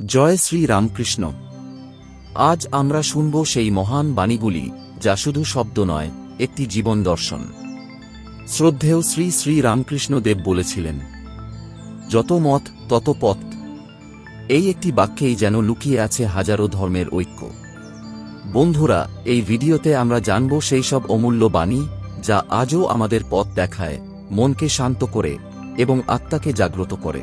জয় শ্রী রামকৃষ্ণ। আজ আমরা শুনব সেই মহান বাণীগুলি, যা শুধু শব্দ নয়, একটি জীবন দর্শন। শ্রদ্ধেয় শ্রী শ্রী রামকৃষ্ণ দেব বলেছিলেন, যত মত, তত পথ। এই একটি বাক্যেই যেন লুকিয়ে আছে হাজারো ধর্মের ঐক্য। বন্ধুরা, এই ভিডিওতে আমরা জানব সেই সব অমূল্য বাণী, যা আজও আমাদের পথ দেখায়, মনকে শান্ত করে এবং আত্মাকে জাগ্রত করে।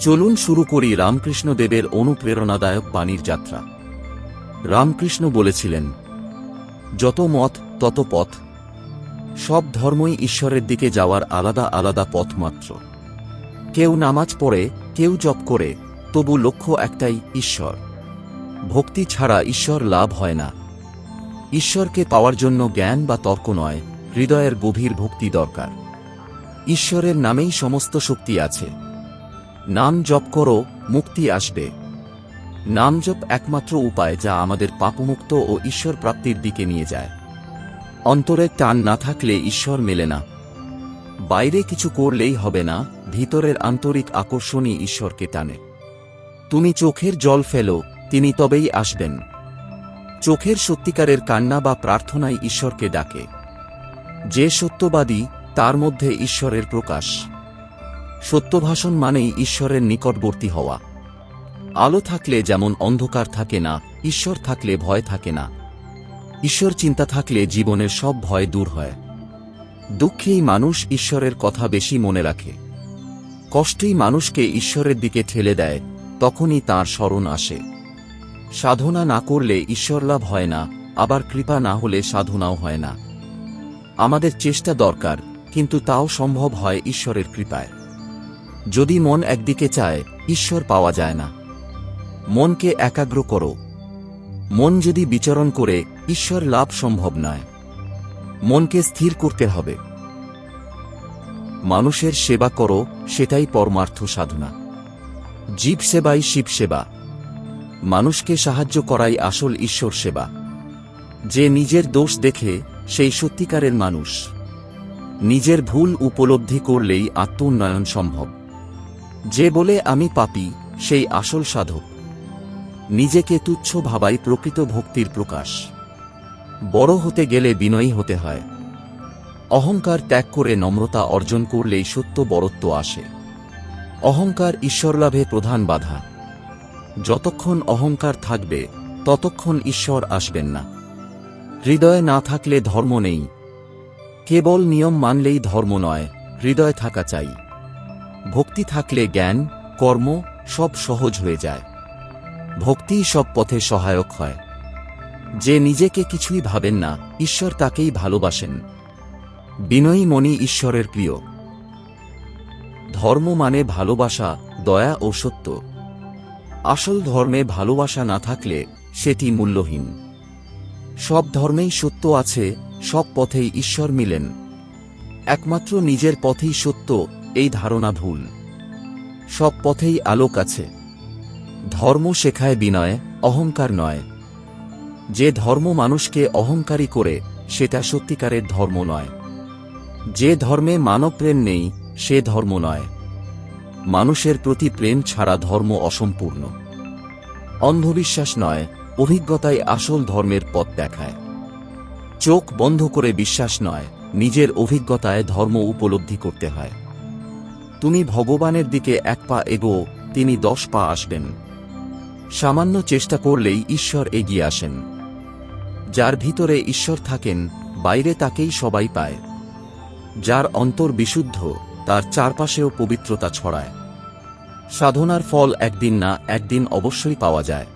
চলুন শুরু করি রামকৃষ্ণ দেবের অনুপ্রেরণাদায়ক বাণীর যাত্রা। রামকৃষ্ণ বলেছিলেন, যত মত, তত পথ। সব ধর্মই ঈশ্বরের দিকে যাওয়ার আলাদা আলাদা পথ মাত্র। কেউ নামাজ পড়ে, কেউ জপ করে, তবু লক্ষ্য একটাই ঈশ্বর। ভক্তি ছাড়া ঈশ্বর লাভ হয় না। ঈশ্বরকে পাওয়ার জন্য জ্ঞান বা তর্ক নয়, হৃদয়ের গভীর ভক্তি দরকার। ঈশ্বরের নামেই সমস্ত শক্তি আছে। নাম জপ করো, মুক্তি আসবে। নাম জপ একমাত্র উপায় যা আমাদের পাপমুক্ত ও ঈশ্বর প্রাপ্তির দিকে নিয়ে যায়। অন্তরে টান না থাকলে ঈশ্বর মেলে না। বাইরে কিছু করলেই হবে না, ভিতরের আন্তরিক আকর্ষণই ঈশ্বরকে টানে। তুমি চোখের জল ফেলো, তিনি তবেই আসবেন। চোখের সত্যিকারের কান্না বা প্রার্থনাই ঈশ্বরকে ডাকে। যে সত্যবাদী, তার মধ্যে ঈশ্বরের প্রকাশ। সত্যভাষণ মানেই ঈশ্বরের নিকটবর্তী হওয়া। আলো থাকলে যেমন অন্ধকার থাকে না, ঈশ্বর থাকলে ভয় থাকে না। ঈশ্বর চিন্তা থাকলে জীবনের সব ভয় দূর হয়। দুঃখেই মানুষ ঈশ্বরের কথা বেশি মনে রাখে। কষ্টেই মানুষকে ঈশ্বরের দিকে ঠেলে দেয়, তখনই তার স্মরণ আসে। সাধনা না করলে ঈশ্বর লাভ হয় না, আবার কৃপা না হলে সাধনাও হয় না। আমাদের চেষ্টা দরকার, কিন্তু তাও সম্ভব হয় ঈশ্বরের কৃপায়। যদি মন একদিকে চায়, ঈশ্বর পাওয়া যায় না। মনকে একাগ্র করো। মন যদি বিচরণ করে, ঈশ্বর লাভ সম্ভব নয়। মনকে স্থির করতে হবে। মানুষের সেবা করো, সেটাই পরমার্থ সাধনা। জীব সেবাই শিব সেবা। মানুষকে সাহায্য করাই আসল ঈশ্বর সেবা। যে নিজের দোষ দেখে, সেই সত্যিকারের মানুষ। নিজের ভুল উপলব্ধি করলেই আত্মোন্নয়ন সম্ভব। যে বলে আমি পাপি, সেই আসল সাধক। নিজেকে তুচ্ছ ভাবাই প্রকৃত ভক্তির প্রকাশ। বড় হতে গেলে বিনয়ী হতে হয়। অহংকার ত্যাগ করে নম্রতা অর্জন করলেই সত্য বরত্ব আসে। অহংকার ঈশ্বরলাভে প্রধান বাধা। যতক্ষণ অহংকার থাকবে, ততক্ষণ ঈশ্বর আসবেন না। হৃদয়ে না থাকলে ধর্ম নেই। কেবল নিয়ম মানলেই ধর্ম নয়, হৃদয় থাকা চাই। ভক্তি থাকলে জ্ঞান, কর্ম সব সহজ হয়ে যায়। ভক্তিই সব পথে সহায়ক হয়। যে নিজেকে কিছুই ভাবেন না, ঈশ্বর তাকেই ভালোবাসেন। বিনয়ী মনি ঈশ্বরের প্রিয়। ধর্ম মানে ভালোবাসা, দয়া ও সত্য। আসল ধর্মে ভালোবাসা না থাকলে সেটি মূল্যহীন। সব ধর্মেই সত্য আছে, সব পথেই ঈশ্বর মিলেন। একমাত্র নিজের পথেই সত্য এই ধারণা ভুল সব পথেই আলোক আছে। ধর্ম শেখায় বিনয়, অহংকার নয়। যে ধর্ম মানুষকে অহংকারী করে, সেটা সত্যিকারের ধর্ম নয়। যে ধর্মে মানবপ্রেম নেই, সে ধর্ম নয়। মানুষের প্রতি প্রেম ছাড়া ধর্ম অসম্পূর্ণ। অন্ধবিশ্বাস নয়, অভিজ্ঞতাই আসল ধর্মের পথ দেখায়। চোখ বন্ধ করে বিশ্বাস নয়, নিজের অভিজ্ঞতায় ধর্ম উপলব্ধি করতে হয়। তুমি ভগবানের দিকে এক পা এগো, তিনি দশ পা আসবেন। সামান্য চেষ্টা করলেই ঈশ্বর এগিয়ে আসেন। যার ভিতরে ঈশ্বর থাকেন, বাইরে তাকেই সবাই পায়। যার অন্তর বিশুদ্ধ, তার চারপাশেও পবিত্রতা ছড়ায়। সাধনার ফল একদিন না, একদিন অবশ্যই পাওয়া যায়।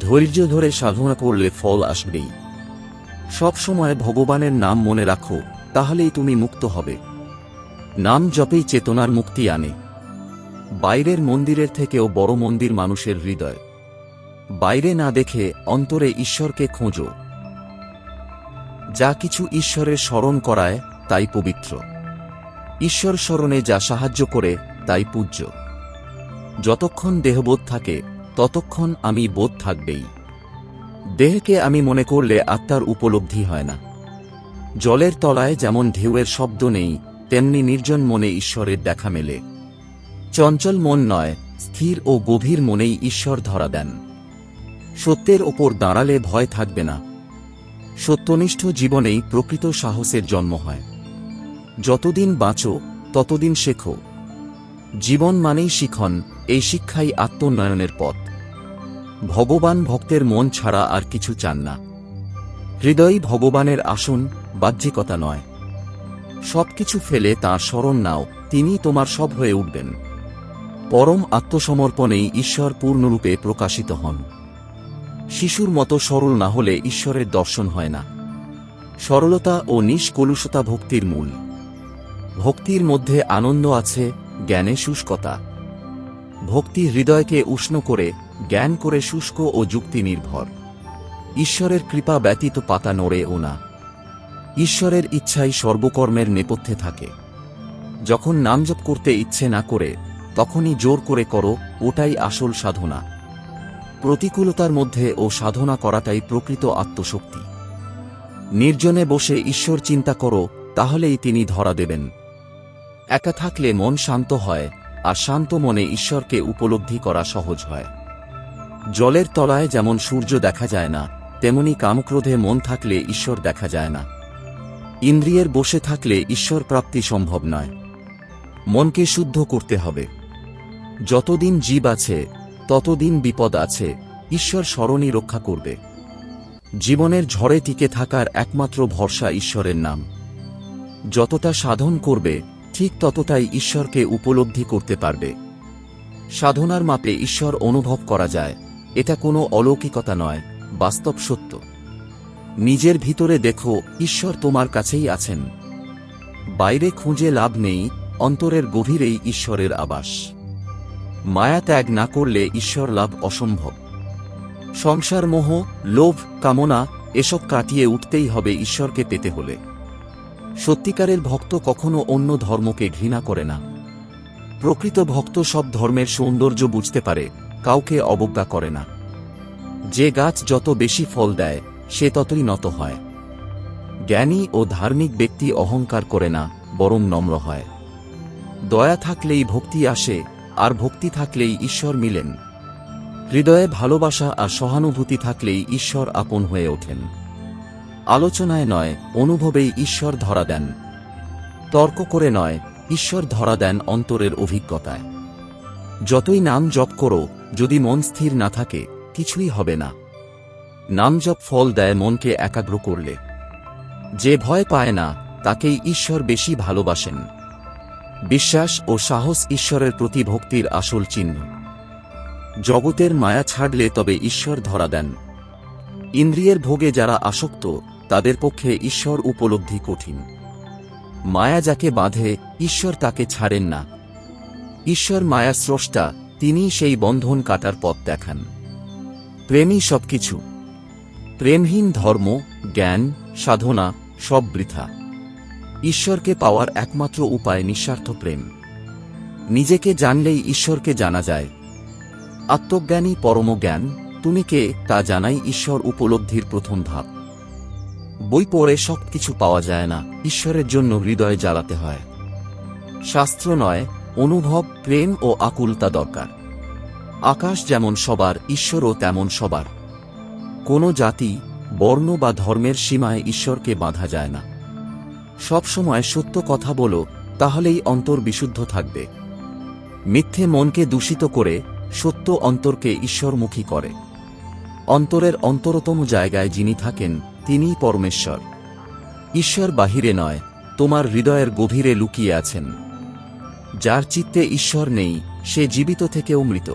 ধৈর্য ধরে সাধনা করলে ফল আসবেই। সবসময় ভগবানের নাম মনে রাখো, তাহলেই তুমি মুক্ত হবে। নাম জপেই চেতনার মুক্তি আনে। বাইরের মন্দিরের থেকেও বড় মন্দির মানুষের হৃদয়। বাইরে না দেখে অন্তরে ঈশ্বরকে খোঁজো। যা কিছু ঈশ্বরের স্মরণ করায়, তাই পবিত্র। ঈশ্বর স্মরণে যা সাহায্য করে, তাই পূজ্য। যতক্ষণ দেহবোধ থাকে, ততক্ষণ আমি বোধ থাকবেই। দেহকে আমি মনে করলে আত্মার উপলব্ধি হয় না। জলের তলায় যেমন ঢেউয়ের শব্দ নেই তেমনি নির্জন মনে ঈশ্বরের দেখা মেলে। চঞ্চল মন নয়, স্থির ও গভীর মনেই ঈশ্বর ধরা দেন। সত্যের ওপর দাঁড়ালে ভয় থাকবে না। সত্যনিষ্ঠ জীবনেই প্রকৃত সাহসের জন্ম হয়। যতদিন বাঁচো, ততদিন শেখো। জীবন মানেই শিখন, এই শিক্ষাই আত্মোন্নয়নের পথ। ভগবান ভক্তের মন ছাড়া আর কিছু চান না। হৃদয়ই ভগবানের আসন, বাহ্যিকতা নয়। সবকিছু ফেলে তাঁর স্মরণ নাও তিনি তোমার সব হয়ে উঠবেন। পরম আত্মসমর্পণেই ঈশ্বর পূর্ণরূপে প্রকাশিত হন। শিশুর মতো সরল না হলে ঈশ্বরের দর্শন হয় না। সরলতা ও নিষ্কলুষতা ভক্তির মূল। ভক্তির মধ্যে আনন্দ আছে, জ্ঞানে শুষ্কতা। ভক্তি হৃদয়কে উষ্ণ করে, জ্ঞান করে শুষ্ক ও যুক্তি নির্ভর। ঈশ্বরের কৃপা ব্যতীত পাতা নড়েও না। ঈশ্বরের ইচ্ছাই সর্বকর্মের নেপথ্যে থাকে। যখন নামজপ করতে ইচ্ছে না করে, তখনই জোর করে করো, ওটাই আসল সাধনা। প্রতিকূলতার মধ্যে ও সাধনা করাটাই প্রকৃত আত্মশক্তি। নির্জনে বসে ঈশ্বর চিন্তা করো, তাহলেই তিনি ধরা দেবেন। একা থাকলে মন শান্ত হয়, আর শান্ত মনে ঈশ্বরকে উপলব্ধি করা সহজ হয়। জলের তলায় যেমন সূর্য দেখা যায় না, তেমনি কামক্রোধে মন থাকলে ঈশ্বর দেখা যায় না। ইন্দ্রিয়ের বসে থাকলে ঈশ্বর প্রাপ্তি সম্ভব নয়। মনকে শুদ্ধ করতে হবে। যতদিন জীব আছে, ততদিন বিপদ আছে, ঈশ্বর স্মরণই রক্ষা করবে। জীবনের ঝড়ে টিকে থাকার একমাত্র ভরসা ঈশ্বরের নাম। যতটা সাধন করবে, ঠিক ততটাই ঈশ্বরকে উপলব্ধি করতে পারবে। সাধনার মাপে ঈশ্বর অনুভব করা যায়, এটা কোনো অলৌকিকতা নয়, বাস্তব সত্য। নিজের ভিতরে দেখো, ঈশ্বর তোমার কাছেই আছেন। বাইরে খুঁজে লাভ নেই, অন্তরের গভীরেই ঈশ্বরের আবাস। মায়া ত্যাগ না করলে ঈশ্বর লাভ অসম্ভব। সংসার মোহ, লোভ, কামনা, এসব কাটিয়ে উঠতেই হবে ঈশ্বরকে পেতে হলে। সত্যিকারের ভক্ত কখনো অন্য ধর্মকে ঘৃণা করে না। প্রকৃত ভক্ত সব ধর্মের সৌন্দর্য বুঝতে পারে, কাউকে অবজ্ঞা করে না। যে গাছ যত বেশি ফল দেয় সে ততই নত হয়। জ্ঞানী ও ধার্মিক ব্যক্তি অহংকার করে না, বরং নম্র হয়। দয়া থাকলেই ভক্তি আসে, আর ভক্তি থাকলেই ঈশ্বর মিলেন। হৃদয়ে ভালোবাসা আর সহানুভূতি থাকলেই ঈশ্বর আপন হয়ে ওঠেন। আলোচনায় নয়, অনুভবেই ঈশ্বর ধরা দেন। তর্ক করে নয়, ঈশ্বর ধরা দেন অন্তরের অভিজ্ঞতায়। যতই নাম জপ করো, যদি মন স্থির না থাকে, কিছুই হবে না। নাম জপ ফল দেয় মনকে একাগ্র করলে। যে ভয় পায় না, তাকেই ঈশ্বর বেশি ভালোবাসেন। বিশ্বাস ও সাহস ঈশ্বরের প্রতি ভক্তির আসল চিহ্ন। জগতের মায়া ছাড়লে তবে ঈশ্বর ধরা দেন। ইন্দ্রিয়ের ভোগে যারা আসক্ত, তাদের পক্ষে ঈশ্বর উপলব্ধি কঠিন। মায়া যাকে বাঁধে, ঈশ্বর তাকে ছাড়েন না। ঈশ্বর মায়া স্রষ্টা তিনি সেই বন্ধন কাটার পথ দেখান। প্রেমই সবকিছু। প্রেমহীন ধর্ম, জ্ঞান, সাধনা, সব বৃথা। ঈশ্বরকে পাওয়ার একমাত্র উপায় নিঃস্বার্থ প্রেম। নিজেকে জানলেই ঈশ্বরকে জানা যায়। আত্মজ্ঞানী পরম জ্ঞান, তুমি কে তা জানাই ঈশ্বর উপলব্ধির প্রথম ধাপ। বই পড়ে সব কিছু পাওয়া যায় না, ঈশ্বরের জন্য হৃদয় জ্বালাতে হয়। শাস্ত্র নয়, অনুভব, প্রেম ও আকুলতা দরকার। আকাশ যেমন সবার, ঈশ্বরও তেমন সবার। কোনো জাতি, বর্ণ বা ধর্মের সীমায় ঈশ্বরকে বাঁধা যায় না। সব সময় সত্য কথা বলো, তাহলেই অন্তর বিশুদ্ধ থাকবে। মিথ্যে মনকে দূষিত করে, সত্য অন্তরকে ঈশ্বরমুখী করে। অন্তরের অন্তরতম জায়গায় যিনি থাকেন, তিনিই পরমেশ্বর। ঈশ্বর বাহিরে নয়, তোমার হৃদয়ের গভীরে লুকিয়ে আছেন। যার চিত্তে ঈশ্বর নেই, সে জীবিত থেকেও মৃত।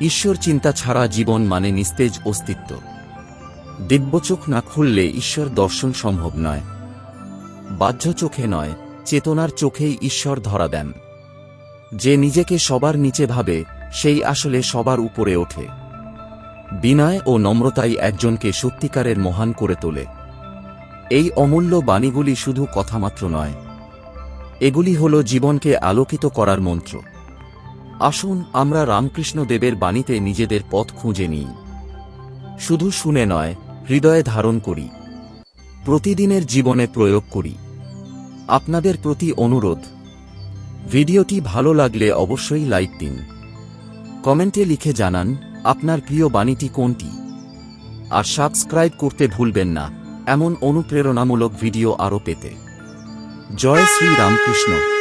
ঈশ্বর চিন্তা ছাড়া জীবন মানে নিস্তেজ অস্তিত্ব। দিব্যচোখ না খুললে ঈশ্বর দর্শন সম্ভব নয়। বাহ্য চোখে নয়, চেতনার চোখেই ঈশ্বর ধরা দেন। যে নিজেকে সবার নিচে ভাবে, সেই আসলে সবার উপরে ওঠে। বিনয় ও নম্রতাই একজনকে সত্যিকারের মহান করে তোলে। এই অমূল্য বাণীগুলি শুধু কথামাত্র নয়। এগুলি হল জীবনকে আলোকিত করার মন্ত্র। আসুন আমরা রামকৃষ্ণ দেবের বাণীতে নিজেদের পথ খুঁজে নিই। শুধু শুনে নয়, হৃদয়ে ধারণ করি। প্রতিদিনের জীবনে প্রয়োগ করি। আপনাদের প্রতি অনুরোধ। ভিডিওটি ভালো লাগলে অবশ্যই লাইক দিন। কমেন্টে লিখে জানান, আপনার প্রিয় বাণীটি কোনটি? আর সাবস্ক্রাইব করতে ভুলবেন না, এমন অনুপ্রেরণামূলক ভিডিও আরও পেতে। জয় শ্রী রামকৃষ্ণ।